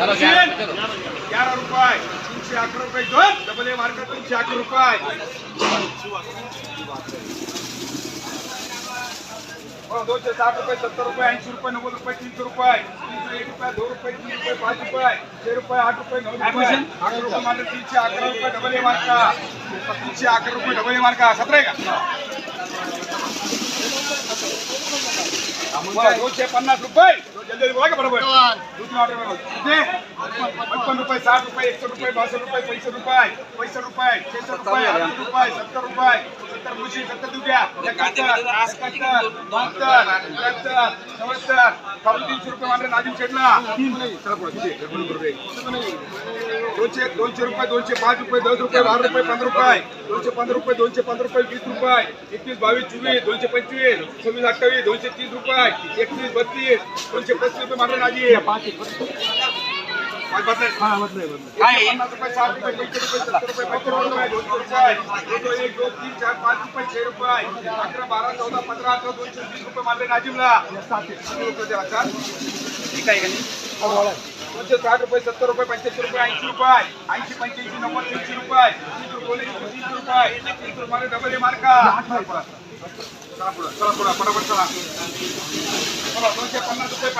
चलो ग्यारह रुपये तीनशे अकरा रुपये दोन डबल ए मार्क तीनशे अकरा रुपये दोनशे साठ रुपये सत्तर रुपये ऐंशी रुपये नव्वद रुपये तीनशे रुपये तीनशे एक रुपये दोन रुपये तीन रुपये पाच रुपये छे रुपये आठ रुपये नऊ रुपये आठ रुपये मात्र तीनशे अकरा रुपये डबल ए मार्का तीनशे अकरा रुपये डबल ए मार्का सतरा आहे का बोला, दोनशे पन्नास रुपये जल्दी जल्दी बोला का बरोबर पचपन रुपये साठ रुपये एकशे रुपये बासष्ट रुपये पैसे रुपये पैसे रुपये छेसष्ट रुपये अडतीस रुपये सत्तर रुपये सत्तर मुशी सत्तर दुग्या बहात्तर चौहत्तर करून तीनशे रुपये मांडले नाजिम रुपये. दोनशे दोनशे रुपये दोनशे पाच रुपये दस रुपये बारा रुपये पंधरा रुपये. दोनशे पंधरा रुपये दोनशे पंधरा रुपये वीस रुपये. एकवीस बावीस चोवीस दोनशे पंचवीस सव्वीस अठ्ठावीस दोनशे तीस रुपये. एकतीस बत्तीस दोनशे पस्तीस रुपये मांडले नाजी अकरा बारा चौदा पंधरा अठरा दोनशे वीस रुपये मारले नाजिमला किती रुपये द्यावा, चार? ठीक आहे का नाही दोनशे साठ रुपये सत्तर रुपये पंच्याऐंशी रुपये ऐंशी रुपये ऐंशी पंच्याऐंशी नव्वद तीनशे रुपये तीस रुपये तीस रुपये तीस रुपये डबल ए मार्का चला पुढं चला पुढं पटापट चला चला, दोनशे पन्नास रुपये पंचावन्न रुपये छप्पन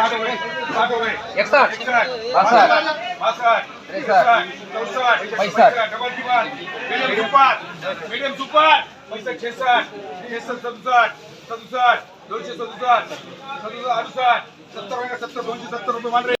साठ हो गए साठ हो गए एकसठ. इकसठ बासठ. बासठ त्रेसठ चौसठ पैंसठ. डबल दीवार मीडियम सुपर मीडियम सुपर पैंसठ. छेसठ छेसठ सदुसठ सदुसठ दोनशे सदुसठ सदुसठ अडुसठ सत्तर सत्तर दोनशे सत्तर रुपये मान रे